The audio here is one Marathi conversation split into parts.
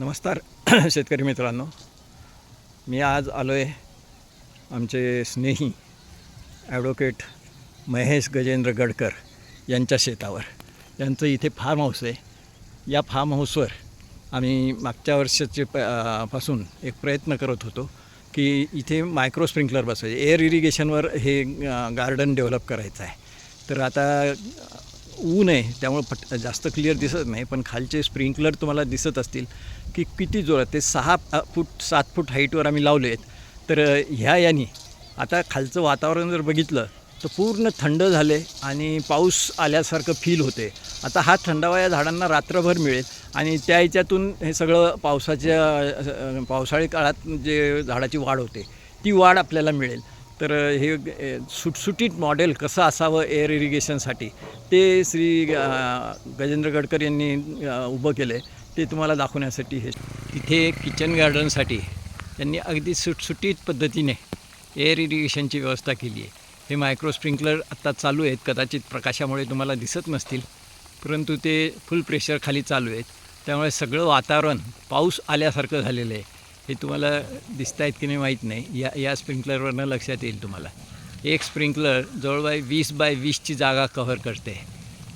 नमस्कार शेतकरी मित्रांनो. मी आज आलो आहे आमचे स्नेही ॲडव्होकेट महेश गजेंद्र गडकर यांच्या शेतावर. यांचं इथे फार्म हाऊस आहे. या फार्म हाऊसवर आम्ही मागच्या वर्षाचे प पासून एक प्रयत्न करत होतो की इथे मायक्रो स्प्रिंकलर बसवायचे. एअर इरिगेशनवर हे गार्डन डेव्हलप करायचं आहे. तर आता ऊन आहे त्यामुळं पट जास्त क्लिअर दिसत नाही पण खालचे स्प्रिंकलर तुम्हाला दिसत असतील की किती जोरात ते सहा फूट सात फूट हाईटवर आम्ही लावले आहेत तर ह्या यानी आता खालचं वातावरण जर बघितलं तर पूर्ण थंड झाले आणि पाऊस आल्यासारखं फील होते. आता हा थंडावा या झाडांना रात्रभर मिळेल आणि त्या ह्याच्यातून हे सगळं पावसाच्या पावसाळी काळात जे झाडाची वाढ होते ती वाढ आपल्याला मिळेल. तर हे सुटसुटीत मॉडेल कसं असावं एअर इरिगेशनसाठी ते श्री गजेंद्र गडकर यांनी उभं केलं आहे ते तुम्हाला दाखवण्यासाठी हे. तिथे किचन गार्डनसाठी त्यांनी अगदी सुटसुटीत पद्धतीने एअर इरिगेशनची व्यवस्था केली आहे. हे मायक्रो स्प्रिंकलर आत्ता चालू आहेत कदाचित प्रकाशामुळे तुम्हाला दिसत नसतील परंतु ते फुल प्रेशर खाली चालू आहेत. त्यामुळे सगळं वातावरण पाऊस आल्यासारखं झालेलं आहे. हे तुम्हाला दिसत आहेत की नाही माहीत नाही. या या स्प्रिंकलरवरनं लक्षात येईल तुम्हाला. एक स्प्रिंकलर जवळपास वीस बाय वीसची जागा कव्हर करते.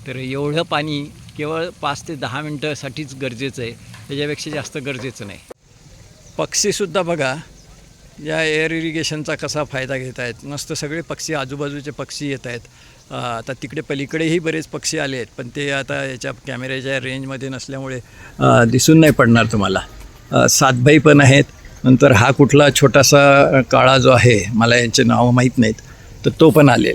तर एवढं पाणी केवळ पाच ते दहा मिनटासाठीच गरजेचं आहे. त्याच्यापेक्षा जास्त गरजेचं नाही. पक्षीसुद्धा बघा या एअर इरिगेशनचा कसा फायदा घेत आहेत नसतं सगळे पक्षी आजूबाजूचे पक्षी येत आहेत. आता तिकडे पलीकडेही बरेच पक्षी आले आहेत पण ते आता याच्या कॅमेऱ्याच्या रेंजमध्ये नसल्यामुळे दिसून नाही पडणार तुम्हाला. सातभाई पण आहेत. नंतर हा कुठला छोटासा काळा जो आहे मला यांचे नावं माहीत नाहीत तर तो पण आलेला.